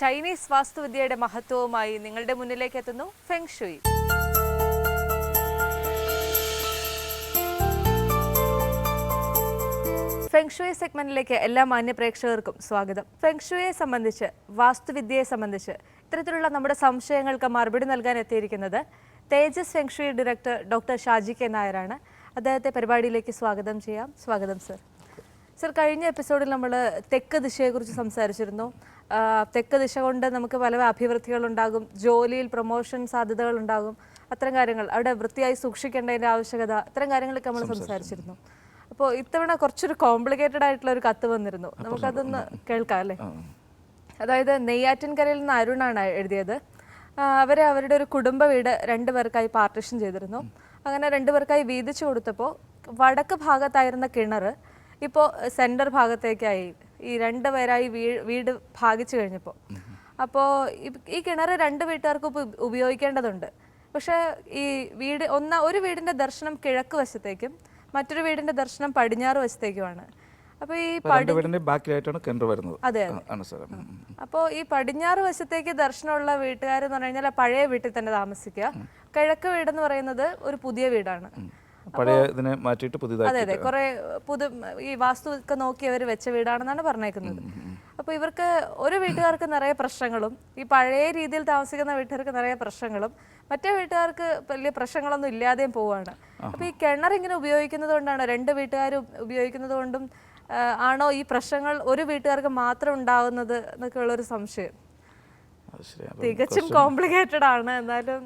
Chinese വാസ്തുവിദ്യയുടെ മഹത്വവുമായി നിങ്ങളുടെ മുന്നിലേക്ക് എത്തുന്നു ഫെങ്ഷുയി ഷുയി. ഫെങ് സെഗ്മെന്റിലേക്ക് എല്ലാ മാന്യ പ്രേക്ഷകർക്കും സ്വാഗതം. ഫെങ്ഷുയെ സംബന്ധിച്ച് വാസ്തുവിദ്യയെ സംബന്ധിച്ച് ഇത്തരത്തിലുള്ള നമ്മുടെ സംശയങ്ങൾക്ക് മറുപടി നൽകാൻ എത്തിയിരിക്കുന്നത് Tejas feng shui director doctor Shaji K നായരാണ്. അദ്ദേഹത്തെ പരിപാടിയിലേക്ക് സ്വാഗതം ചെയ്യാം. സ്വാഗതം സർ. സർ കഴിഞ്ഞ എപ്പിസോഡിൽ നമ്മൾ തെക്ക് ദിശയെക്കുറിച്ച് സംസാരിച്ചിരുന്നു. തെക്ക് ദിശ കൊണ്ട് നമുക്ക് പല അഭിവൃദ്ധികൾ ഉണ്ടാകും ജോലിയിൽ പ്രൊമോഷൻ സാധ്യതകൾ ഉണ്ടാകും അത്തരം കാര്യങ്ങൾ. അവിടെ വൃത്തിയായി സൂക്ഷിക്കേണ്ടതിന്റെ ആവശ്യകത അത്തരം കാര്യങ്ങളൊക്കെ നമ്മൾ സംസാരിച്ചിരുന്നു. അപ്പോൾ ഇത്തവണ കുറച്ചൊരു കോംപ്ലിക്കേറ്റഡ് ആയിട്ടുള്ള ഒരു കത്ത് വന്നിരുന്നു. നമുക്കതൊന്ന് കേൾക്കാം അല്ലേ? അതായത് നെയ്യാറ്റിൻകരയിൽ നിന്ന് അരുണാണ് എഴുതിയത്. അവരെ അവരുടെ ഒരു കുടുംബ വീട് രണ്ടു പേർക്കായി പാർട്ടിഷൻ ചെയ്തിരുന്നു. അങ്ങനെ രണ്ടു പേർക്കായി വീതിച്ചു കൊടുത്തപ്പോൾ വടക്ക് ഭാഗത്തായിരുന്ന കിണർ ഇപ്പോൾ സെന്റർ ഭാഗത്തേക്കായി ഈ രണ്ട് പേരായി വീട് വീട് ഭാഗിച്ചു കഴിഞ്ഞപ്പോൾ അപ്പോൾ ഈ കിണർ രണ്ട് വീട്ടുകാർക്കും ഉപയോഗിക്കേണ്ടതുണ്ട്. പക്ഷേ ഈ വീട് ഒന്ന ഒരു വീടിന്റെ ദർശനം കിഴക്ക് വശത്തേക്കും മറ്റൊരു വീടിന്റെ ദർശനം പടിഞ്ഞാറ് വശത്തേക്കുമാണ്. അപ്പോൾ ഈ ബാക്കിലായിട്ടാണ് കിണർ വരുന്നത്. അതെ. അപ്പോൾ ഈ പടിഞ്ഞാറ് വശത്തേക്ക് ദർശനമുള്ള വീട്ടുകാരെന്ന് പറഞ്ഞു കഴിഞ്ഞാൽ പഴയ വീട്ടിൽ തന്നെ താമസിക്കുക. കിഴക്ക് വീടെന്ന് പറയുന്നത് ഒരു പുതിയ വീടാണ്. പഴയ ഇതിനെ മാറ്റിയിട്ട് അതെ അതെ. കുറെ പുതു ഈ വാസ്തു ഒക്കെ നോക്കി അവർ വെച്ച വീടാണെന്നാണ് പറഞ്ഞേക്കുന്നത്. അപ്പോൾ ഇവർക്ക് ഒരു വീട്ടുകാർക്ക് നിറയെ പ്രശ്നങ്ങളും ഈ പഴയ രീതിയിൽ താമസിക്കുന്ന വീട്ടുകാർക്ക് നിറയെ പ്രശ്നങ്ങളും മറ്റേ വീട്ടുകാർക്ക് വലിയ പ്രശ്നങ്ങളൊന്നും ഇല്ലാതെയും പോവാണ്. അപ്പോൾ ഈ കിണർ ഇങ്ങനെ ഉപയോഗിക്കുന്നത് കൊണ്ടാണ് രണ്ട് വീട്ടുകാരും ഉപയോഗിക്കുന്നത് കൊണ്ടും ആണോ ഈ പ്രശ്നങ്ങൾ ഒരു വീട്ടുകാർക്ക് മാത്രം ഉണ്ടാവുന്നത് എന്നൊക്കെ ഉള്ളൊരു സംശയം തികച്ചും കോംപ്ലിക്കേറ്റഡ് ആണ് എന്നാലും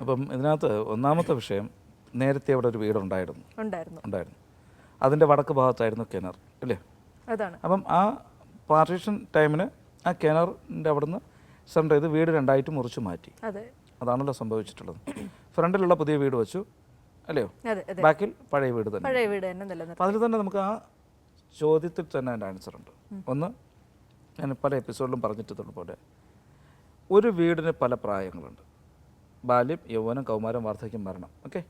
അപ്പം ഇതിനകത്ത് ഒന്നാമത്തെ വിഷയം നേരത്തെ അവിടെ ഒരു വീടുണ്ടായിരുന്നു. ഉണ്ടായിരുന്നു. ഉണ്ടായിരുന്നു. അതിന്റെ വടക്ക് ഭാഗത്തായിരുന്നു കിണർ അല്ലേ? അതാണ്. അപ്പം ആ പാർട്ടീഷൻ ടൈമിന് ആ കിണറിന്റെ അവിടുന്ന് സെന്റർ ചെയ്ത് വീട് രണ്ടായിട്ട് മുറിച്ച് മാറ്റി. അതെ. അതാണല്ലോ സംഭവിച്ചിട്ടുള്ളത്. ഫ്രണ്ടിലുള്ള പുതിയ വീട് വെച്ചു അല്ലയോ? ബാക്കിൽ പഴയ വീട് തന്നെ. പഴയ വീട് തന്നെ അതിൽ തന്നെ നമുക്ക് ആ ചോദ്യത്തിൽ തന്നെ അതിന്റെ ആൻസർ ഉണ്ട്. ഒന്ന് ഞാൻ പല എപ്പിസോഡിലും പറഞ്ഞിട്ടുള്ള പോലെ ഒരു വീടിന് പല പ്രായങ്ങളുണ്ട്. ബാല്യം യൗവനം കൗമാരം വാർദ്ധക്യം മരണം. ഓക്കെ?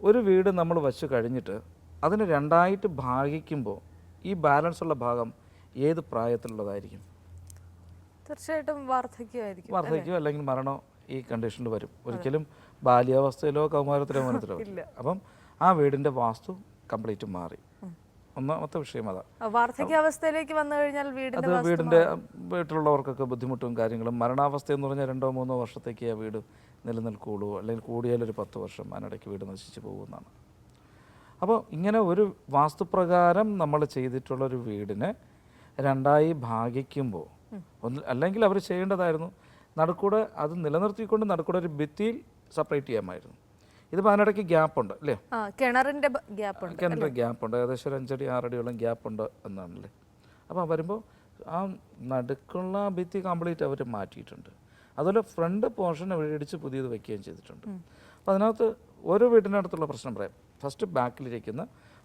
ഒരു വീട് നമ്മൾ വച്ച് കഴിഞ്ഞിട്ട് അതിന് രണ്ടായിട്ട് ഭാഗിക്കുമ്പോൾ ഈ ബാലൻസ് ഉള്ള ഭാഗം ഏത് പ്രായത്തിലുള്ളതായിരിക്കും? തീർച്ചയായിട്ടും വാർദ്ധക്യമായിരിക്കും വാർദ്ധക്യം അല്ലെങ്കിൽ മരണോ ഈ കണ്ടീഷനിൽ വരും. ഒരിക്കലും ബാല്യാവസ്ഥയിലോ കൗമാരത്തിലോ മരണത്തിലോ അപ്പം ആ വീടിന്റെ വാസ്തു കംപ്ലീറ്റ് മാറി. ഒന്നാമത്തെ വിഷയം അതാ. ആ, വാർദ്ധക്യാവസ്ഥയിലേക്ക് വന്നു കഴിഞ്ഞാൽ അത് വീടിന്റെ വീടിന്റെ വീട്ടിലുള്ളവർക്കൊക്കെ ബുദ്ധിമുട്ടും കാര്യങ്ങളും. മരണാവസ്ഥ എന്ന് പറഞ്ഞാൽ രണ്ടോ മൂന്നോ വർഷത്തേക്ക് ആ വീട് നിലനിൽക്കുള്ളൂ. അല്ലെങ്കിൽ കൂടിയാൽ ഒരു പത്ത് വർഷം അതിനിടയ്ക്ക് വീട് നശിച്ചു പോകുമെന്നാണ് അപ്പോൾ ഇങ്ങനെ ഒരു വാസ്തുപ്രകാരം നമ്മൾ ചെയ്തിട്ടുള്ള ഒരു വീടിനെ രണ്ടായി ഭാഗിക്കുമ്പോൾ ഒന്ന് അല്ലെങ്കിൽ അവർ ചെയ്യേണ്ടതായിരുന്നു. നടുക്കൂടെ അത് നിലനിർത്തിക്കൊണ്ട് നടുക്കൂടെ ഒരു ഭിത്തിയിൽ സെപ്പറേറ്റ് ചെയ്യാമായിരുന്നു. ഇതിപ്പോൾ അതിനിടയ്ക്ക് ഗ്യാപ്പുണ്ട് അല്ലേ? ആ കിണറിന്റെ ഗ്യാപ്പ് ഉണ്ട് കിണറിന്റെ ഗ്യാപ്പ് ഉണ്ട് ഏകദേശം ഒരു അഞ്ചടി ആറടിയോളം ഗ്യാപ്പുണ്ട് എന്നാണല്ലേ. അപ്പോൾ വരുമ്പോൾ ആ നടുക്കുള്ള ഭിത്തി കംപ്ലീറ്റ് അവർ മാറ്റിയിട്ടുണ്ട്. അതുപോലെ ഫ്രണ്ട് പോർഷൻ ഇടിച്ച് പുതിയത് വെക്കുകയും ചെയ്തിട്ടുണ്ട്. അപ്പോൾ അതിനകത്ത് ഓരോ വീടിനടുത്തുള്ള പ്രശ്നം പറയാം. ഫസ്റ്റ് ബാക്കിലിരിക്കുന്ന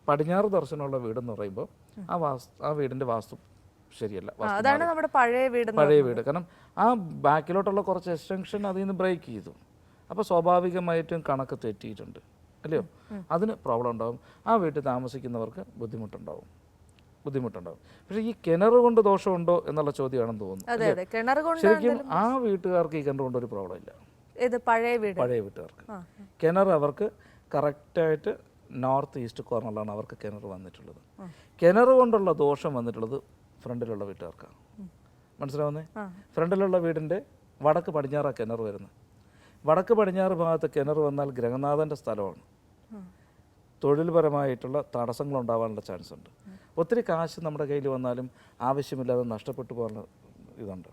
പടിഞ്ഞാറ് ദർശനമുള്ള വീടെന്ന് പറയുമ്പോൾ ആ വാസ്തു ആ വീടിന്റെ വാസ്തു ശരിയല്ല അതാണ് നമ്മുടെ പഴയ വീട് പഴയ വീട്. കാരണം ആ ബാക്കിലോട്ടുള്ള കുറച്ച് എക്സ്റ്റൻഷൻ അതിൽ നിന്ന് ബ്രേക്ക് ചെയ്തു. അപ്പോൾ സ്വാഭാവികമായിട്ടും കണക്ക് തെറ്റിയിട്ടുണ്ട്. അല്ലയോ? അതിന് പ്രോബ്ലം ഉണ്ടാവും. ആ വീട്ടിൽ താമസിക്കുന്നവർക്ക് ബുദ്ധിമുട്ടുണ്ടാവും. ബുദ്ധിമുട്ടുണ്ടാവും. പക്ഷേ ഈ കിണർ കൊണ്ട് ദോഷമുണ്ടോ എന്നുള്ള ചോദ്യമാണെന്ന് തോന്നുന്നു. ശരിക്കും ആ വീട്ടുകാർക്ക് ഈ കിണർ കൊണ്ട് ഒരു പ്രോബ്ലം ഇല്ല. പഴയ വീട്? പഴയ വീട്ടുകാർക്ക്. കിണർ അവർക്ക് കറക്റ്റായിട്ട് നോർത്ത് ഈസ്റ്റ് കോർണറിലാണ് അവർക്ക് കിണർ വന്നിട്ടുള്ളത്. കിണർ കൊണ്ടുള്ള ദോഷം വന്നിട്ടുള്ളത് ഫ്രണ്ടിലുള്ള വീട്ടുകാർക്കാണ്. മനസ്സിലാവുന്നേ? ഫ്രണ്ടിലുള്ള വീടിന്റെ വടക്ക് പടിഞ്ഞാറാണ് കിണർ വരുന്നത്. വടക്ക് പടിഞ്ഞാറ് ഭാഗത്ത് കിണർ വന്നാൽ ഗ്രഹനാഥന്റെ സ്ഥലമാണ്. തൊഴിൽപരമായിട്ടുള്ള തടസ്സങ്ങൾ ഉണ്ടാവാനുള്ള ചാൻസ് ഉണ്ട് ഒത്തിരി കാശ് നമ്മുടെ കയ്യിൽ വന്നാലും ആവശ്യമില്ലാതെ നഷ്ടപ്പെട്ടു പോകാനുള്ള ഇതുണ്ട്.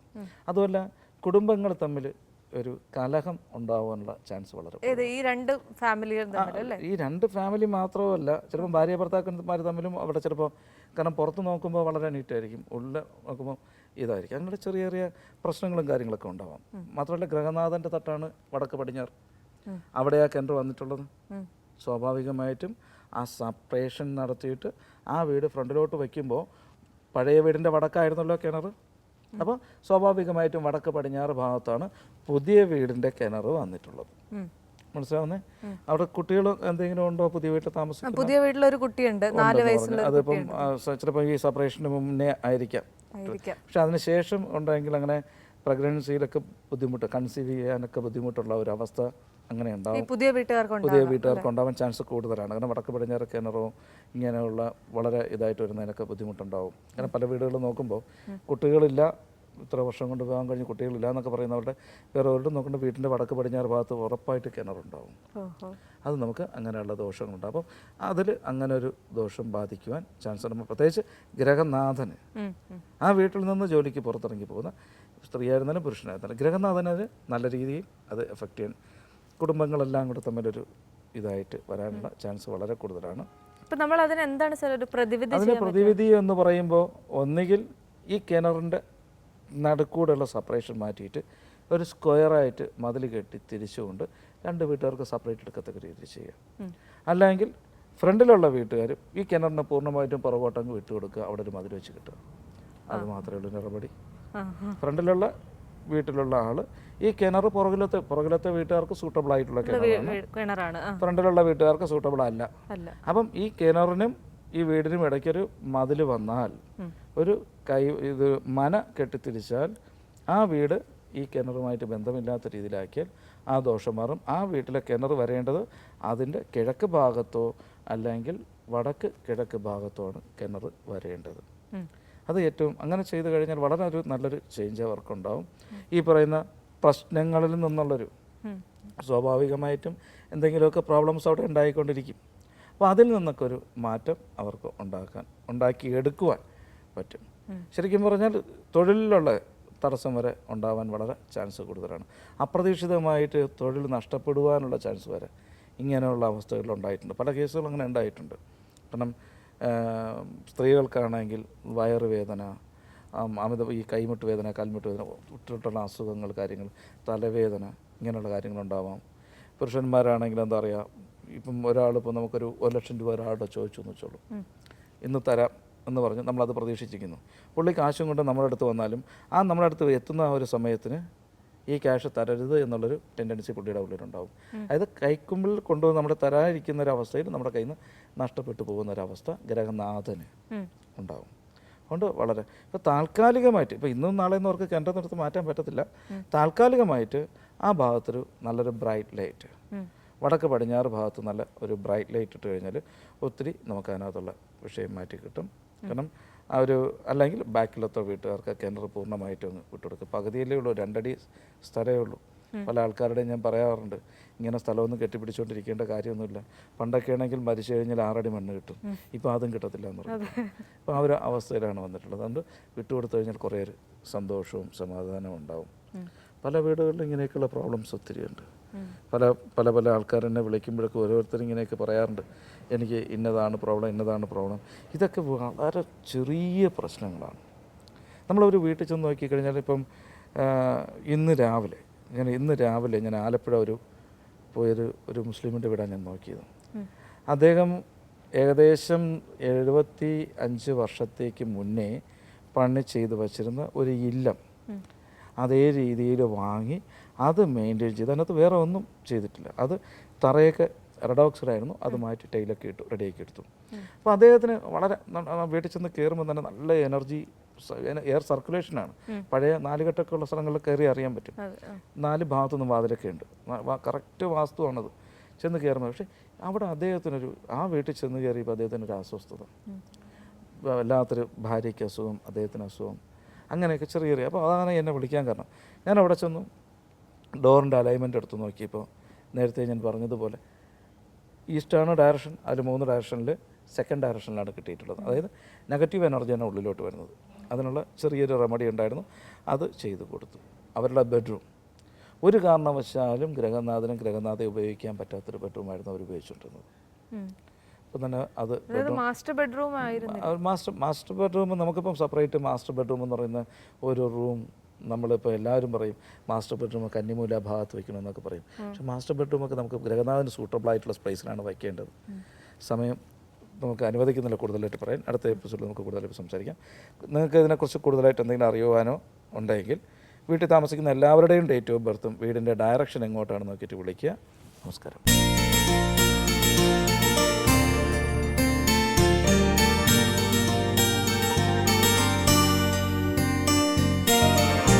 അതുമല്ല കുടുംബങ്ങൾ തമ്മിൽ ഒരു കലഹം ഉണ്ടാവാനുള്ള ചാൻസ് വളരെ ഈ രണ്ട് ഫാമിലികൾ ഈ രണ്ട് ഫാമിലി മാത്രമല്ല ചിലപ്പോൾ ഭാര്യ ഭർത്താക്കന്മാർ തമ്മിലും അവിടെ ചിലപ്പോൾ കാരണം പുറത്ത് നോക്കുമ്പോൾ വളരെ നീറ്റായിരിക്കും. ഉള്ളിൽ നോക്കുമ്പോൾ ഇതായിരിക്കും. അങ്ങനെ ചെറിയ ചെറിയ പ്രശ്നങ്ങളും കാര്യങ്ങളൊക്കെ ഉണ്ടാവാം. മാത്രമല്ല ഗ്രഹനാഥന്റെ തട്ടാണ് വടക്ക് പടിഞ്ഞാറ് അവിടെ ആ കിണർ വന്നിട്ടുള്ളത്. സ്വാഭാവികമായിട്ടും ആ സപ്പറേഷൻ നടത്തിയിട്ട് ആ വീട് ഫ്രണ്ടിലോട്ട് വയ്ക്കുമ്പോൾ പഴയ വീടിന്റെ വടക്കായിരുന്നല്ലോ കിണർ അപ്പോൾ സ്വാഭാവികമായിട്ടും വടക്ക് പടിഞ്ഞാറ് ഭാഗത്താണ് പുതിയ വീടിന്റെ കിണർ വന്നിട്ടുള്ളത്. മനസ്സിലാവുന്നേ? അവിടെ കുട്ടികൾ എന്തെങ്കിലും ഉണ്ടോ? പുതിയ വീട്ടിൽ താമസിക്കുന്നത് പുതിയ വീട്ടിലൊരു കുട്ടിയുണ്ട്. നാല് വയസ്സുള്ള അതിപ്പം ചിലപ്പോൾ ഈ സെപ്പറേഷന് മുന്നേ ആയിരിക്കാം. പക്ഷെ അതിനുശേഷം ഉണ്ടെങ്കിൽ അങ്ങനെ പ്രഗ്നൻസിയിലൊക്കെ ബുദ്ധിമുട്ട് കൺസീവ് ചെയ്യാനൊക്കെ ബുദ്ധിമുട്ടുള്ള ഒരു അവസ്ഥ അങ്ങനെ ഉണ്ടാവും. പുതിയ വീട്ടുകാർക്ക് പുതിയ വീട്ടുകാർക്ക് ഉണ്ടാവാൻ ചാൻസ് കൂടുതലാണ്. കാരണം വടക്ക് പടിഞ്ഞാറ് കിണറോ ഇങ്ങനെയുള്ള വളരെ ഇതായിട്ട് വരുന്നതിനൊക്കെ ബുദ്ധിമുട്ടുണ്ടാവും. അങ്ങനെ പല വീടുകളും നോക്കുമ്പോൾ കുട്ടികളില്ല ഇത്ര വർഷം കൊണ്ട് വിവാഹം കഴിഞ്ഞ് കുട്ടികളില്ല എന്നൊക്കെ പറയുന്നവരുടെ വേറെ ഒരിടം നോക്കേണ്ട വീട്ടിന്റെ വടക്ക് പടിഞ്ഞാറ് ഭാഗത്ത് ഉറപ്പായിട്ട് കിണറുണ്ടാവും. അത് നമുക്ക് അങ്ങനെയുള്ള ദോഷങ്ങളുണ്ട്. അപ്പം അതിൽ അങ്ങനെ ഒരു ദോഷം ബാധിക്കുവാൻ ചാൻസ് ഉണ്ട്. പ്രത്യേകിച്ച് ഗ്രഹനാഥന്. ആ വീട്ടിൽ നിന്ന് ജോലിക്ക് പുറത്തിറങ്ങി പോകുന്ന സ്ത്രീയായിരുന്നാലും പുരുഷനായിരുന്നാലും ഗ്രഹനാഥനത് നല്ല രീതിയിൽ അത് എഫക്റ്റ് ചെയ്യാൻ കുടുംബങ്ങളെല്ലാം കൂടെ തമ്മിലൊരു ഇതായിട്ട് വരാനുള്ള ചാൻസ് വളരെ കൂടുതലാണ്. നമ്മൾ അതിന് എന്താണ് സാർ ഒരു പ്രതിവിധി അതിന് പ്രതിവിധി എന്ന് പറയുമ്പോൾ ഒന്നുകിൽ ഈ കിണറിന്റെ നടുക്കൂടെയുള്ള സെപ്പറേഷൻ മാറ്റിയിട്ട് ഒരു സ്ക്വയറായിട്ട് മതിൽ കെട്ടി തിരിച്ചുകൊണ്ട് രണ്ട് വീട്ടുകാർക്ക് സെപ്പറേറ്റ് എടുക്കത്തക്ക രീതിയിൽ ചെയ്യുക അല്ലെങ്കിൽ ഫ്രണ്ടിലുള്ള വീട്ടുകാരും ഈ കിണറിന് പൂർണമായിട്ടും പുറകോട്ടങ്ങ് വിട്ടുകൊടുക്കുക അവിടെ ഒരു മതിൽ വെച്ച് കിട്ടുക. അത് മാത്രമേ ഉള്ളൂ നടപടി. ഫ്രണ്ടിലുള്ള വീട്ടിലുള്ള ആൾ ഈ കിണർ പുറകിലത്തെ പുറകിലത്തെ വീട്ടുകാർക്ക് സൂട്ടബിൾ ആയിട്ടുള്ള കിണറാണ്. ഫ്രണ്ടിലുള്ള വീട്ടുകാർക്ക് സൂട്ടബിൾ അല്ല. അപ്പം ഈ കിണറിനും ഈ വീടിനും ഇടയ്ക്കൊരു മതിൽ വന്നാൽ ഒരു കൈ ഇത് മന കെട്ടിത്തിരിച്ചാൽ ആ വീട് ഈ കിണറുമായിട്ട് ബന്ധമില്ലാത്ത രീതിയിലാക്കിയാൽ ആ ദോഷം മാറും. ആ വീട്ടിലെ കിണർ വരേണ്ടത് അതിന്റെ കിഴക്ക് ഭാഗത്തോ അല്ലെങ്കിൽ വടക്ക് കിഴക്ക് ഭാഗത്തോ ആണ് കിണർ വരേണ്ടത്. അത് ഏറ്റവും അങ്ങനെ ചെയ്തു കഴിഞ്ഞാൽ വളരെ ഒരു നല്ലൊരു ചേഞ്ച് അവർക്കുണ്ടാവും. ഈ പറയുന്ന പ്രശ്നങ്ങളിൽ നിന്നുള്ളൊരു. സ്വാഭാവികമായിട്ടും എന്തെങ്കിലുമൊക്കെ പ്രോബ്ലംസ് അവിടെ ഉണ്ടായിക്കൊണ്ടിരിക്കും. അപ്പോൾ അതിൽ നിന്നൊക്കെ ഒരു മാറ്റം അവർക്ക് ഉണ്ടാക്കാൻ ഉണ്ടാക്കി എടുക്കുവാൻ പറ്റും. ശരിക്കും പറഞ്ഞാൽ തൊഴിലിലുള്ള തടസ്സം വരെ ഉണ്ടാവാൻ വളരെ ചാൻസ് കൂടുതലാണ്. അപ്രതീക്ഷിതമായിട്ട് തൊഴിൽ നഷ്ടപ്പെടുവാനുള്ള ചാൻസ് വരെ ഇങ്ങനെയുള്ള അവസ്ഥകൾ ഉണ്ടായിട്ടുണ്ട്. പല കേസുകളും അങ്ങനെ ഉണ്ടായിട്ടുണ്ട്. കാരണം സ്ത്രീകൾക്കാണെങ്കിൽ വയറുവേദന അമിത ഈ കൈമുട്ട് വേദന കാൽമുട്ട് വേദന ഒട്ടിട്ടുള്ള അസുഖങ്ങൾ കാര്യങ്ങൾ തലവേദന ഇങ്ങനെയുള്ള കാര്യങ്ങളുണ്ടാവാം പുരുഷന്മാരാണെങ്കിൽ എന്താ പറയുക ഇപ്പം ഒരാൾ ഒരാളിപ്പോൾ നമുക്കൊരു ഒരു ലക്ഷം രൂപ ഒരാളുടെ ചോദിച്ചു എന്ന് വെച്ചോളൂ. ഇന്ന് തരാം എന്ന് പറഞ്ഞ് നമ്മളത് പ്രതീക്ഷിച്ചിരിക്കുന്നു. പുള്ളി കാശും കൊണ്ട് നമ്മുടെ അടുത്ത് വന്നാലും ആ നമ്മുടെ അടുത്ത് എത്തുന്ന ആ ഒരു സമയത്തിന് ഈ ക്യാഷ് തരരുത് എന്നുള്ളൊരു ടെൻഡൻസി പുള്ളിയുടെ ഉള്ളിലുണ്ടാവും. അതായത് കൈക്കുമ്പിൽ കൊണ്ടുവന്ന് നമ്മുടെ തരാതിരിക്കുന്ന ഒരു അവസ്ഥയിൽ നമ്മുടെ കയ്യിൽ നിന്ന് നഷ്ടപ്പെട്ടു പോകുന്ന ഒരവസ്ഥ ഗ്രഹനാഥന്. ഉണ്ടാവും. അതുകൊണ്ട് വളരെ ഇപ്പോൾ താൽക്കാലികമായിട്ട് ഇപ്പോൾ ഇന്നും നാളെ ഒന്നും അവർക്ക് കേന്ദ്രത്തിനടുത്ത് മാറ്റാൻ പറ്റത്തില്ല. താൽക്കാലികമായിട്ട് ആ ഭാഗത്തൊരു നല്ലൊരു ബ്രൈറ്റ് ലൈറ്റ്. വടക്ക് പടിഞ്ഞാറ് ഭാഗത്ത് നല്ല ഒരു ബ്രൈറ്റ് ലൈറ്റ് ഇട്ട് കഴിഞ്ഞാൽ ഒത്തിരി നമുക്ക് അതിനകത്തുള്ള വിഷയം മാറ്റി കിട്ടും. കാരണം ആ ഒരു അല്ലെങ്കിൽ ബാക്കിലത്തെ വീട്ടുകാർക്ക് കിണർ പൂർണമായിട്ട് ഒന്ന് വിട്ടുകൊടുക്കും പകുതിയല്ലേ ഉള്ളൂ രണ്ടടി സ്ഥലമേ ഉള്ളൂ. പല ആൾക്കാരുടെയും ഞാൻ പറയാറുണ്ട് ഇങ്ങനെ സ്ഥലമൊന്നും കെട്ടിപ്പിടിച്ചുകൊണ്ടിരിക്കേണ്ട കാര്യമൊന്നുമില്ല. പണ്ടൊക്കെ ആണെങ്കിൽ മരിച്ചു കഴിഞ്ഞാൽ ആറടി മണ്ണ് കിട്ടും. ഇപ്പോൾ അതും കിട്ടത്തില്ല എന്ന് പറഞ്ഞു അപ്പോൾ ആ ഒരു അവസ്ഥയിലാണ് വന്നിട്ടുള്ളത്. അതുകൊണ്ട് വിട്ടുകൊടുത്തു കഴിഞ്ഞാൽ കുറേ സന്തോഷവും സമാധാനവും ഉണ്ടാവും. പല വീടുകളിലും ഇങ്ങനെയൊക്കെയുള്ള പ്രോബ്ലംസ് ഒത്തിരി ഉണ്ട്. പല പല പല ആൾക്കാർ എന്നെ വിളിക്കുമ്പോഴൊക്കെ ഓരോരുത്തരും ഇങ്ങനെയൊക്കെ പറയാറുണ്ട്. എനിക്ക് ഇന്നതാണ് പ്രോബ്ലം ഇന്നതാണ് പ്രോബ്ലം ഇതൊക്കെ വളരെ ചെറിയ പ്രശ്നങ്ങളാണ്. നമ്മളൊരു വീട്ടിൽ ചെന്ന് നോക്കിക്കഴിഞ്ഞാൽ ഇപ്പം ഇന്ന് രാവിലെ ഞാൻ ഇന്ന് രാവിലെ ഞാൻ ആലപ്പുഴ ഒരു പോയൊരു ഒരു മുസ്ലിമിന്റെ വീടാണ് ഞാൻ നോക്കിയത്. അദ്ദേഹം ഏകദേശം എഴുപത്തി അഞ്ച് വർഷത്തേക്ക് മുന്നേ പണി ചെയ്തു വച്ചിരുന്ന ഒരു ഇല്ലം അതേ രീതിയിൽ വാങ്ങി അത് മെയിന്റെയിൻ ചെയ്ത് അതിനകത്ത് വേറെ ഒന്നും ചെയ്തിട്ടില്ല. അത് തറയൊക്കെ റെഡോക്സഡായിരുന്നു അത് മാറ്റി ടൈലൊക്കെ ഇട്ടു റെഡിയാക്കി എടുത്തു. അപ്പോൾ അദ്ദേഹത്തിന് വളരെ വീട്ടിൽ ചെന്ന് കയറുമ്പോൾ തന്നെ നല്ല എനർജി എയർ സർക്കുലേഷനാണ് പഴയ നാലുകെട്ടൊക്കെ ഉള്ള സ്ഥലങ്ങളിൽ കയറി അറിയാൻ പറ്റും. നാല് ഭാഗത്തുനിന്ന് വാതിലൊക്കെ ഉണ്ട്. കറക്റ്റ് വാസ്തുവാണത്. ചെന്ന് കയറുമ്പോൾ പക്ഷേ അവിടെ അദ്ദേഹത്തിനൊരു ആ വീട്ടിൽ ചെന്ന് കയറിയപ്പോൾ അദ്ദേഹത്തിനൊരു അസ്വസ്ഥത. വല്ലാത്തൊരു ഭാര്യയ്ക്ക് അസുഖം അദ്ദേഹത്തിന് അസുഖം അങ്ങനെയൊക്കെ ചെറിയ ചെറിയ. അപ്പോൾ അതാണ് എന്നെ വിളിക്കാൻ കാരണം. ഞാൻ അവിടെ ചെന്നു ഡോറിന്റെ അലൈൻമെന്റ് എടുത്ത് നോക്കിയപ്പോൾ നേരത്തെ ഞാൻ പറഞ്ഞതുപോലെ ഈസ്റ്റാണ് ഡയറക്ഷൻ അതിൽ മൂന്ന് ഡയറക്ഷനിൽ സെക്കൻഡ് ഡയറക്ഷനിലാണ് കിട്ടിയിട്ടുള്ളത്. അതായത് നെഗറ്റീവ് എനർജിയാണ് ഉള്ളിലോട്ട് വരുന്നത്. അതിനുള്ള ചെറിയൊരു റെമഡി ഉണ്ടായിരുന്നു. അത് ചെയ്തു കൊടുത്തു. അവരുടെ ബെഡ്റൂം ഒരു കാരണവശാലും ഗ്രഹനാഥനും ഗ്രഹനാഥയെ ഉപയോഗിക്കാൻ പറ്റാത്തൊരു ബെഡ്റൂമായിരുന്നു അവർ ഉപയോഗിച്ചുകൊണ്ടിരുന്നത്. അപ്പം തന്നെ അത് മാസ്റ്റർ ബെഡ്റൂം ആയിരുന്നു മാസ്റ്റർ മാസ്റ്റർ ബെഡ്റൂം നമുക്കിപ്പം സെപ്പറേറ്റ് മാസ്റ്റർ ബെഡ്റൂം എന്ന് പറയുന്ന ഒരു റൂം നമ്മളിപ്പോൾ എല്ലാവരും പറയും മാസ്റ്റർ ബെഡ്റൂം കന്നിമൂല ഭാഗത്ത് വെക്കണമെന്നൊക്കെ പറയും. പക്ഷെ മാസ്റ്റർ ബെഡ്റൂമൊക്കെ നമുക്ക് ഗ്രഹനാഥന് സൂട്ടബിൾ ആയിട്ടുള്ള സ്പേസിലാണ് വയ്ക്കേണ്ടത്. സമയം നമുക്ക് അനുവദിക്കുന്നില്ല കൂടുതലായിട്ട് പറയാൻ. അടുത്ത എപ്പിസോഡിൽ നമുക്ക് കൂടുതലായിട്ട് സംസാരിക്കാം. നിങ്ങൾക്ക് ഇതിനെക്കുറിച്ച് കൂടുതലായിട്ട് എന്തെങ്കിലും അറിയുവാനോ ഉണ്ടെങ്കിൽ വീട്ടിൽ താമസിക്കുന്ന എല്ലാവരുടെയും ഡേറ്റ് ഓഫ് ബർത്തും വീടിന്റെ ഡയറക്ഷൻ എങ്ങോട്ടാണ് നോക്കിയിട്ട് വിളിക്കുക. നമസ്കാരം.